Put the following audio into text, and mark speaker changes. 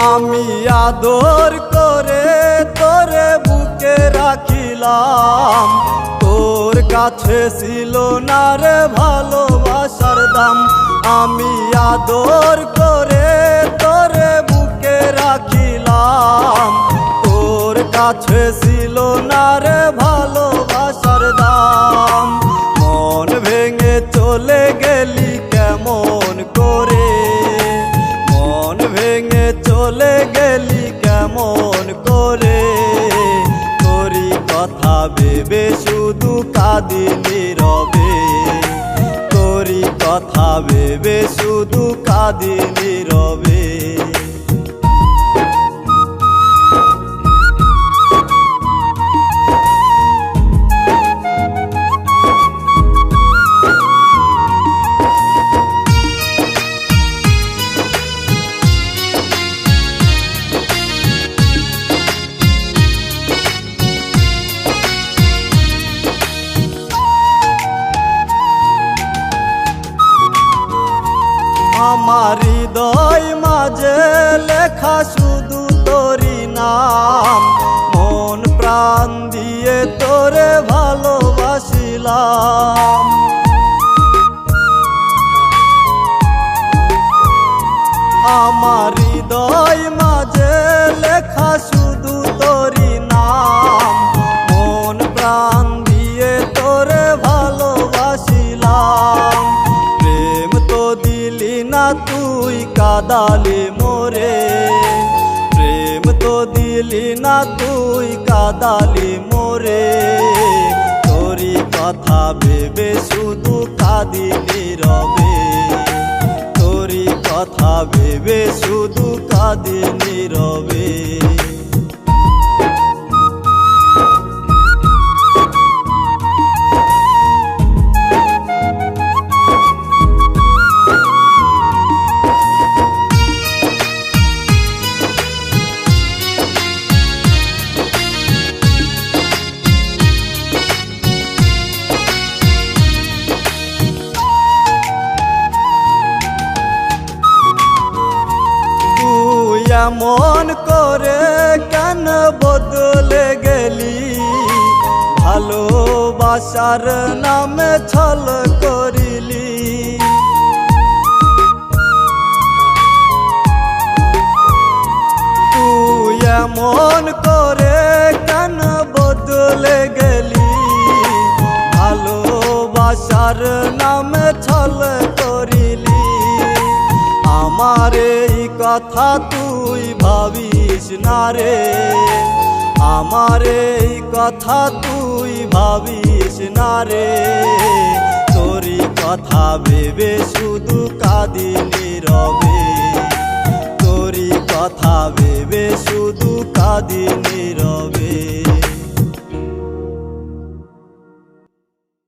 Speaker 1: আদর করে তোরে বুকে রাখিলাম। তোর কাছে ছিল না রে ভালোবাসার দাম। আমি আদর করে তোরে বুকে রাখিলাম। তোর কাছে ছিল না রে ভালোবাসার দাম। মন ভেঙে চলে গেলি গেলি কেমন করে? তোরি কথা ভেবে শুধু কাঁদিলি রবে। তোরি কথা ভেবে শুধু কাঁদিলি নীরবে আমার হৃদয় মাঝে লেখা শুধু তোরি নাম। মন প্রাণ দিয়ে তোরে ভালোবাসিলাম। আমার তুই কাদালি মোরে। প্রেম তো দিলি না তুই কাদালি মোরে। তোরি কথা ভেবে শুধু কাদিলি রবে। তোরি কথা ভেবে শুধু কাঁদি এমন করে কেন বদলে গেলি? ভালোবাসার নামে ছল করিলি। তুই এমন করে কেন বদলে গেলি? ভালোবাসার নামে ছল করিলি। আমার এই কথা তুই ভাবিস না রে। আমার এই কথা তুই ভাবিস না রে। তোরি কথা ভেবে শুধু কাঁদি নীরবে তোরি কথা ভেবে শুধু কাঁদি নীরবে